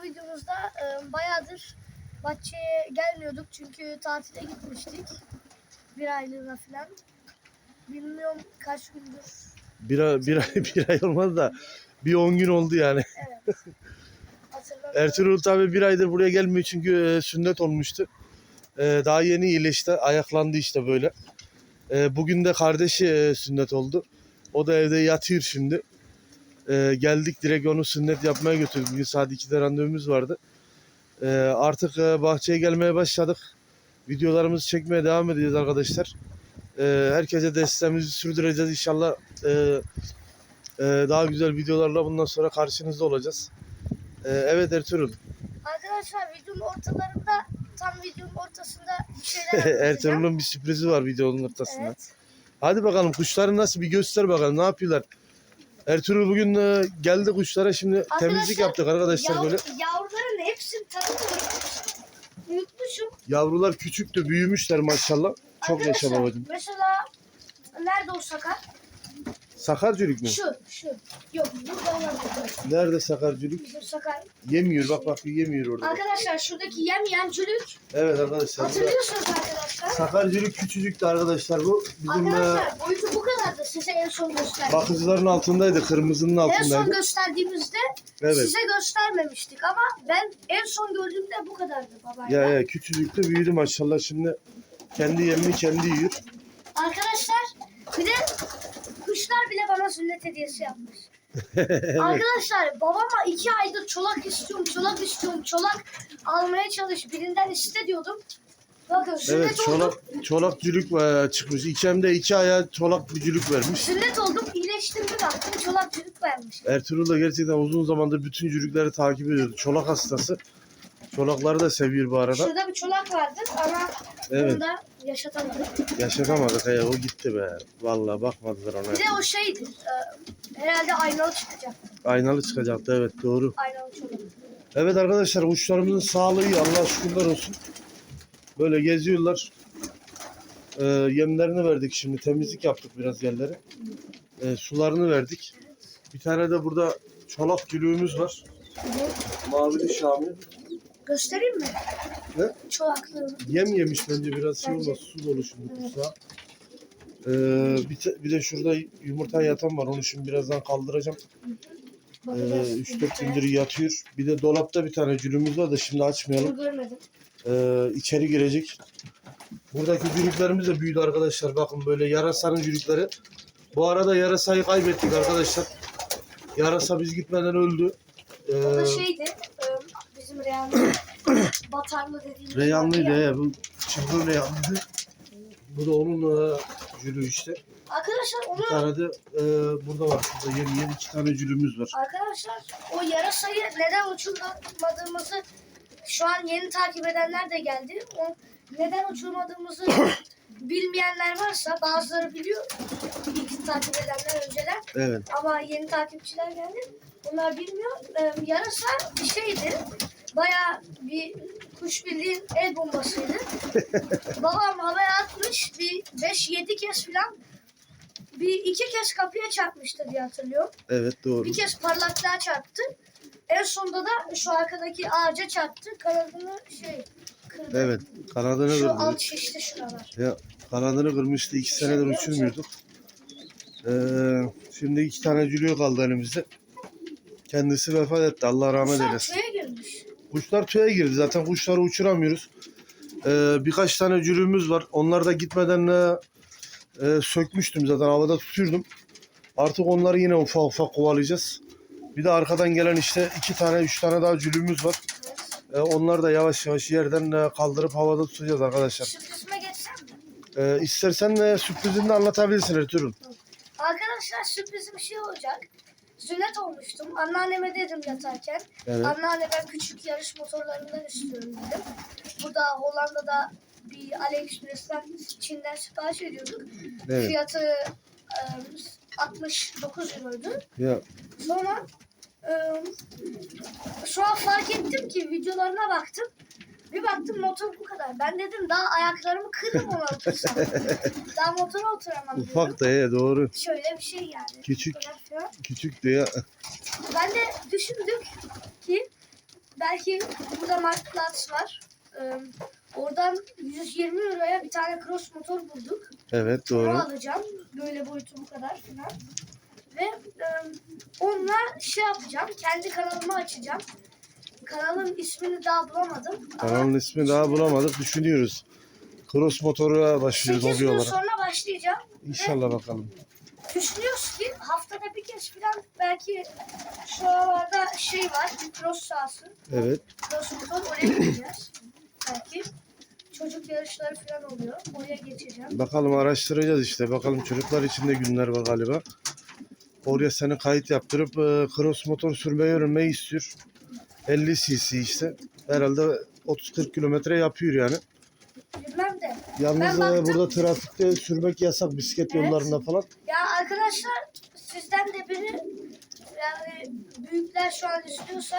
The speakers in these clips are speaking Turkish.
bu videomuzda e, bayağıdır bahçeye gelmiyorduk çünkü tatile gitmiştik. Bir aylığına falan. Bilmiyorum kaç gündür. Bir ay, bir ay, bir ay olmadı da bir 10 gün oldu yani. Evet. Ertuğrul tabi bir aydır buraya gelmiyor çünkü e, sünnet olmuştu. E, daha yeni iyileşti. Ayaklandı işte böyle. E, bugün de kardeşi e, sünnet oldu. O da evde yatıyor şimdi. E, geldik direkt onu sünnet yapmaya götürdük. Bugün saat 2'de randevumuz vardı. E, artık e, bahçeye gelmeye başladık. Videolarımızı çekmeye devam edeceğiz arkadaşlar. E, herkese desteğimizi sürdüreceğiz inşallah. E, e, daha güzel videolarla bundan sonra karşınızda olacağız. E, evet Ertuğrul. Arkadaşlar videonun ortalarında tam videonun ortasında bir şeyler. Ertuğrul'un bir sürprizi var videonun ortasında. Evet. Hadi bakalım kuşları nasıl bir göster bakalım ne yapıyorlar. Ertuğrul bugün e, geldi kuşlara şimdi temizlik yaptık arkadaşlar Yav- böyle. Yavruların hepsini tanıtıyorum. Unutmuşum. Yavrular küçüktü büyümüşler maşallah. Çok yaşa babacığım. Mesela nerede o sakar? Sakarcülük mü? Şu, şu. Yok burada olan Nerede sakarcülük? Bizim sakar. Yemiyor bak bak yemiyor orada. Arkadaşlar şuradaki yemeyen cülük. Evet arkadaşlar. Hatırlıyorsunuz arkadaşlar. Sakarcülük küçücüktü arkadaşlar bu. Bizim e, Arkadaşlar boyutu bu kadardı size en son gösterdim. bakıcıların altındaydı kırmızının En son altındaydı. gösterdiğimizde Evet. size göstermemiştik ama ben en son gördüğümde bu kadardı babayla. Ya ya küçücüktü büyüdü maşallah şimdi kendi yemini kendi yiyor. Arkadaşlar bir de kuşlar bile bana sünnet hediyesi yapmış. Arkadaşlar babama iki aydır çolak istiyorum, çolak istiyorum, çolak almaya çalış. Birinden iste diyordum. Bakın sünnet Evet oldum. çolak çolak cülük e, çıkmış. İçemde iki aya çolak bir cülük vermiş. Sünnet oldum, iyileştim bir baktım çolak çocuk vermiş. Ertuğrul da gerçekten uzun zamandır bütün cülükleri takip ediyordu. Çolak hastası. Çolakları da seviyor bu arada. Şurada bir çolak vardı ama Evet. onu da yaşatamadık. Yaşatamadık ya o gitti be. Vallahi bakmadılar ona. Bir de o şeydi, e, herhalde aynalı çıkacak. Aynalı çıkacaktı evet doğru. Aynalı çolak. Evet arkadaşlar kuşlarımızın sağlığı iyi Allah şükürler olsun. Böyle geziyorlar. Ee, yemlerini verdik şimdi temizlik yaptık biraz yerleri. Ee, sularını verdik. Bir tane de burada çolak gülüğümüz var. Mavili Şami. Göstereyim mi? Ne? Çolaklarını. Yem yemiş bence biraz şey olmaz. Su dolu şimdi kuşa. Ee, bir, te- bir de şurada yumurta yatan var. Onu şimdi birazdan kaldıracağım. Ee, Bakacağız. 3-4 gündür yatıyor. Bir de dolapta bir tane cülümüz var da şimdi açmayalım. Bunu görmedim. Ee, içeri girecek. Buradaki cülüklerimiz de büyüdü arkadaşlar. Bakın böyle yarasanın cülükleri. Bu arada yarasayı kaybettik arkadaşlar. Yarasa biz gitmeden öldü. O da Ee, şeydi, bizim Reyhanlı, Batarlı dediğimiz Reyhanlıydı. ya. Bu çılgın Reyhanlıydı. Bu da onun e, cülüğü işte. Arkadaşlar Bir onu tane de e, burada var. Şurada yeni yeni iki tane cülüğümüz var. arkadaşlar o yarasayı neden uçurmadığımızı şu an yeni takip edenler de geldi. O neden uçurmadığımızı bilmeyenler varsa bazıları biliyor. İlk takip edenler önceden Evet. ama yeni takipçiler geldi. Onlar bilmiyor. Ee, yarasa bir şeydi. Baya bir kuş bildiğin el bombasıydı. Babam havaya atmış bir 5-7 kez falan bir iki kez kapıya çarpmıştı diye hatırlıyorum. Evet doğru. Bir kez parlaklığa çarptı. En sonunda da şu arkadaki ağaca çarptı. Kanadını şey kırdı. Evet. Kanadını Şu kırdı. alt şişti şuralar. Ya kanadını kırmıştı. iki senedir uçurmuyorduk. Ee, şimdi iki tane cülüğü kaldı elimizde. Kendisi vefat etti. Allah rahmet eylesin. Köye. Kuşlar tüye girdi. Zaten kuşları uçuramıyoruz. Ee, birkaç tane cülüğümüz var. Onlar da gitmeden e, e, sökmüştüm zaten. Havada tutuyordum. Artık onları yine ufak ufak kovalayacağız. Bir de arkadan gelen işte iki tane, üç tane daha cülüğümüz var. Ee, onları da yavaş yavaş yerden e, kaldırıp havada tutacağız arkadaşlar. Sürprizime geçsem mi? Ee, istersen e, sürprizini de anlatabilirsin Ertuğrul. Arkadaşlar sürprizim şey olacak. Sünnet olmuştum. Anneanneme dedim yatarken. Evet. Anneanne ben küçük yarış motorlarından istiyorum dedim. Burada Hollanda'da bir AliExpress'ten Çin'den sipariş ediyorduk. Evet. Fiyatı e, 69 euroydu. Ya Sonra e, şu an fark ettim ki videolarına baktım. Bir baktım motor bu kadar. Ben dedim daha ayaklarımı kırdım ona otursam. daha motora oturamam dedim. ufak da ya doğru. Şöyle bir şey yani. Küçük. Falan. Küçük de ya. Ben de düşündük ki belki burada Mark Platz var. Ee, oradan 120 euroya bir tane cross motor bulduk. Evet Onu doğru. alacağım. Böyle boyutu bu kadar falan. Ve e, onunla şey yapacağım. Kendi kanalımı açacağım. Kanalın ismini daha bulamadım. Kanalın ismini daha bulamadık. Düşünüyoruz. Cross motora başlıyoruz 8 hobi gün olarak. sonra başlayacağım. İnşallah bakalım. Düşünüyoruz ki haftada bir kez falan belki şu aralarda şey var. Bir cross sahası. Evet. Cross motor oraya gideceğiz. Belki çocuk yarışları falan oluyor. Oraya geçeceğim. Bakalım araştıracağız işte. Bakalım çocuklar için de günler var galiba. Oraya seni kayıt yaptırıp e, cross motor sürmeyi öğrenmeyi istiyor. 50 cc işte. Herhalde 30-40 kilometre yapıyor yani. Bilmem de. Yalnız Ben e, baktım. burada trafikte sürmek yasak bisiklet Evet. yollarında falan. Ya arkadaşlar sizden de biri yani büyükler şu an istiyorsa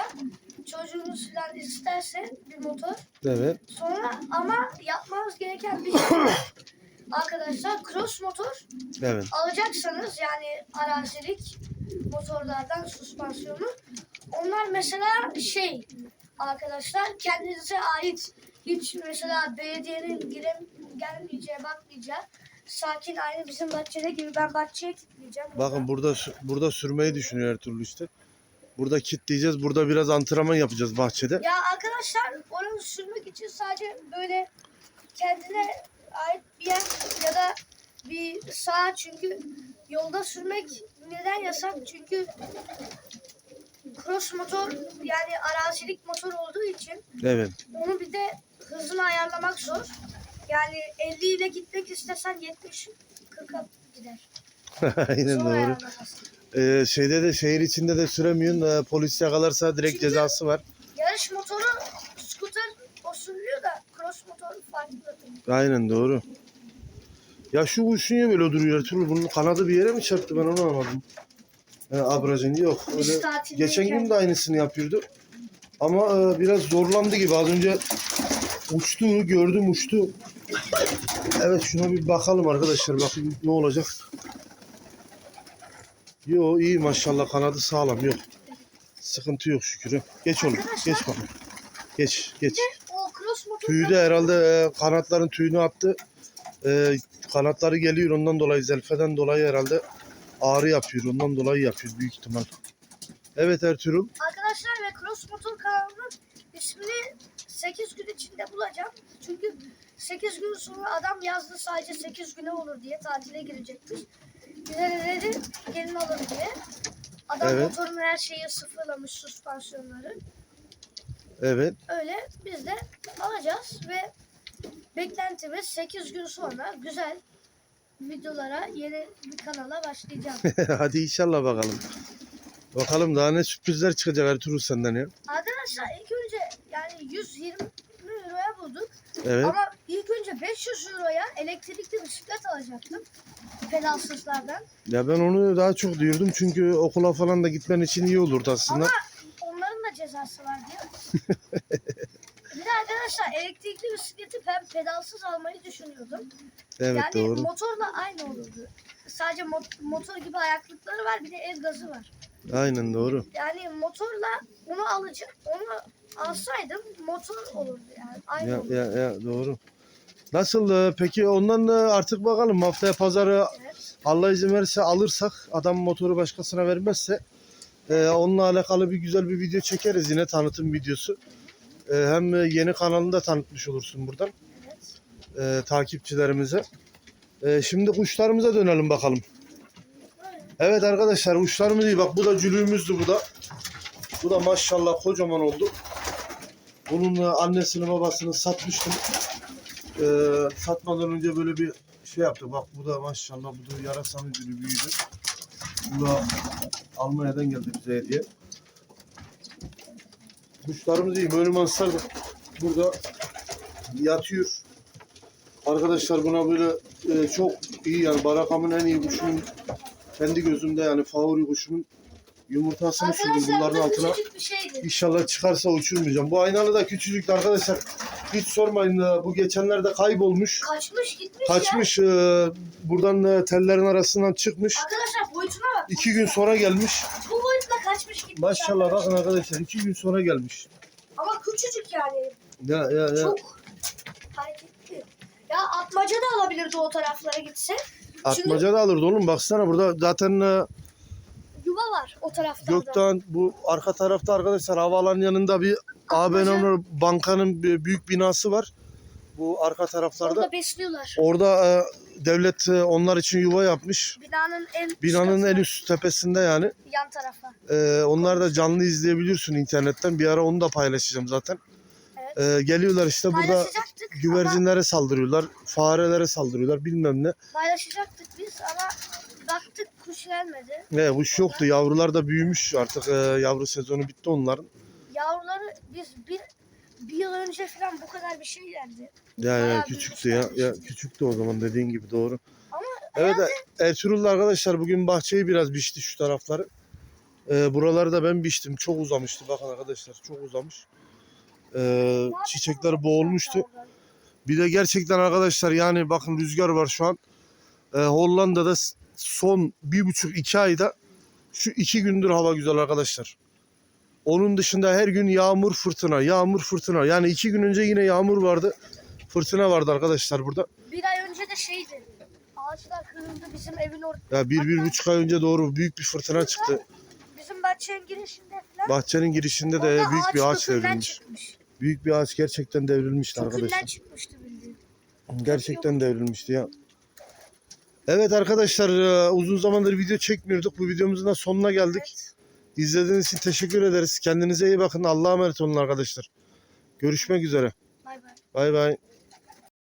çocuğunuz falan isterse bir motor Evet. sonra ama yapmanız gereken bir şey var. arkadaşlar cross motor Evet. alacaksanız yani arazilik motorlardan süspansiyonu onlar mesela şey arkadaşlar kendinize ait hiç mesela belediyenin girem, gelmeyeceği bakmayacağı sakin aynı bizim bahçede gibi ben bahçeye kilitleyeceğim. Bakın burada burada sürmeyi düşünüyor türlü işte. Burada kitleyeceğiz. Burada biraz antrenman yapacağız bahçede. Ya arkadaşlar onu sürmek için sadece böyle kendine ait bir yer ya da bir saat çünkü yolda sürmek neden yasak? Çünkü cross motor yani arazilik motor olduğu için Evet. onu bir de hızını ayarlamak zor. Yani 50 ile gitmek istesen 70 40'a gider. Aynen Zor doğru. Ee, şeyde de şehir içinde de süremiyorsun. Ee, polis yakalarsa direkt Çünkü- cezası var. Yarış motoru scooter o sürülüyor da cross motor farklı. Aynen doğru. Ya şu kuş niye böyle duruyor Ertuğrul? Bunun kanadı bir yere mi çarptı ben onu anlamadım. He, yok. Öyle tatildeyken- geçen gün de aynısını yapıyordu. Ama e, biraz zorlandı gibi. Az önce uçtu, gördüm uçtu. Evet şuna bir bakalım arkadaşlar. Bakın ne olacak. Yo iyi maşallah kanadı sağlam yok. Sıkıntı yok şükür. Geç oğlum. Geç bakalım. Geç geç. O cross Tüyü de herhalde e, kanatların tüyünü attı. E, kanatları geliyor ondan dolayı zelfeden dolayı herhalde ağrı yapıyor. Ondan dolayı yapıyor büyük ihtimal. Evet Ertuğrul. Arkadaşlar ve Cross Motor kanalının ismini 8 gün içinde bulacağım. Çünkü 8 gün sonra adam yazdı sadece 8 güne olur diye tatile girecekmiş. Bize dedi gelin alın diye. Adam Evet. motorun her şeyi sıfırlamış süspansiyonları. Evet. Öyle biz de alacağız ve beklentimiz 8 gün sonra güzel videolara yeni bir kanala başlayacağım. Hadi inşallah bakalım. Bakalım daha ne sürprizler çıkacak Ertuğrul senden ya. Arkadaşlar ilk önce yani 120 euroya bulduk. Evet. Ama ilk önce 500 euroya elektrikli bisiklet alacaktım. Pedalsızlardan. Ya ben onu daha çok diyordum çünkü okula falan da gitmen için iyi olurdu aslında. Ama onların da cezası var diyor. arkadaşlar elektrikli bisikleti ben pedalsız almayı düşünüyordum. Evet yani doğru. motorla aynı olurdu. Sadece mo- motor gibi ayaklıkları var bir de el gazı var. Aynen doğru. Yani motorla onu alacak, onu alsaydım motor olurdu yani. Aynı Ya, olurdu. ya, ya doğru. Nasıl e, peki ondan da artık bakalım haftaya pazarı Evet. Allah izin verirse alırsak adam motoru başkasına vermezse e, onunla alakalı bir güzel bir video çekeriz yine tanıtım videosu. E, hem e, yeni kanalını da tanıtmış olursun buradan evet. e, takipçilerimize. E, şimdi kuşlarımıza dönelim bakalım. Evet arkadaşlar kuşlarımız iyi. Bak bu da cülüğümüzdü bu da. Bu da maşallah kocaman oldu. Bunun e, annesini babasını satmıştım. E, satmadan önce böyle bir şey yaptı. Bak bu da maşallah bu da yarasanın cülüğü büyüdü. Bu da Almanya'dan geldi bize hediye. Kuşlarımız iyi. Mönümanslar da burada yatıyor. Arkadaşlar buna böyle e, çok iyi yani barakamın en iyi kuşunun kendi gözümde yani favori kuşumun yumurtasını sürdüm bunların bu da altına. İnşallah çıkarsa uçurmayacağım. Bu aynalı da küçücüktü arkadaşlar. Hiç sormayın e, bu geçenlerde kaybolmuş. Kaçmış gitmiş ya. Kaçmış e, buradan e, tellerin arasından çıkmış. Arkadaşlar boyutuna bak. İki gün sonra gelmiş. Kaçmış gitmiş. Maşallah bakın arkadaşlar iki gün sonra gelmiş. Ama küçücük yani. Ya ya ya. Çok hareketli. Ya atmaca da alabilirdi o taraflara gitse. Atmaca da alırdı oğlum baksana burada zaten e, Yuva var o taraflarda. Gökdağ'ın bu arka tarafta arkadaşlar havaalanı yanında bir. ABN bankanın büyük binası var. Bu arka taraflarda. Orada besliyorlar. Orada e, devlet e, onlar için yuva yapmış. Binanın en üst Binanın en üst tepesinde yani. yan tarafa. E, onlar da canlı izleyebiliyorsun internetten. Bir ara onu da paylaşacağım zaten. Evet. E, geliyorlar işte burada Paylaşacaktık güvercinlere saldırıyorlar. Farelere saldırıyorlar bilmem ne. paylaşacaktık biz ama baktık kuş gelmedi. Ne bu şey yoktu. Yavrular da büyümüş artık. e, yavru sezonu bitti onların. Yavruları biz bir bir yıl önce falan bu kadar bir şey geldi. Ya ya Bayağı küçüktü ya. büyümüşler Ya küçüktü o zaman dediğin gibi doğru. Ama Evet Ertuğrul'la arkadaşlar bugün bahçeyi biraz biçti şu tarafları. Ee, buraları da ben biçtim. Çok uzamıştı bakın arkadaşlar. Çok uzamış. Ee, çiçekler boğulmuştu. Bir de gerçekten arkadaşlar yani bakın rüzgar var şu an. Ee, Hollanda'da s- son bir buçuk iki ayda şu iki gündür hava güzel arkadaşlar. Onun dışında her gün yağmur fırtına, yağmur fırtına. Yani iki gün önce yine yağmur vardı. Fırtına vardı arkadaşlar burada. Bir ay önce de şeydi. Ağaçlar kırıldı bizim evin orada. Ya bir, bir Hatta- buçuk ay önce doğru büyük bir fırtına çıktı. Bizim bahçenin girişinde falan. Bahçenin girişinde de orada büyük bir ağaç kökünden devrilmiş. çıkmış. Büyük bir ağaç gerçekten devrilmişti Kökünden arkadaşlar. çıkmıştı bildiğin. Gerçekten devrilmişti ya. Evet arkadaşlar e, uzun zamandır video çekmiyorduk. Bu videomuzun da sonuna geldik. Evet. İzlediğiniz için teşekkür ederiz. Kendinize iyi bakın. Allah'a emanet olun arkadaşlar. Görüşmek üzere. Bay bay. Bay bay.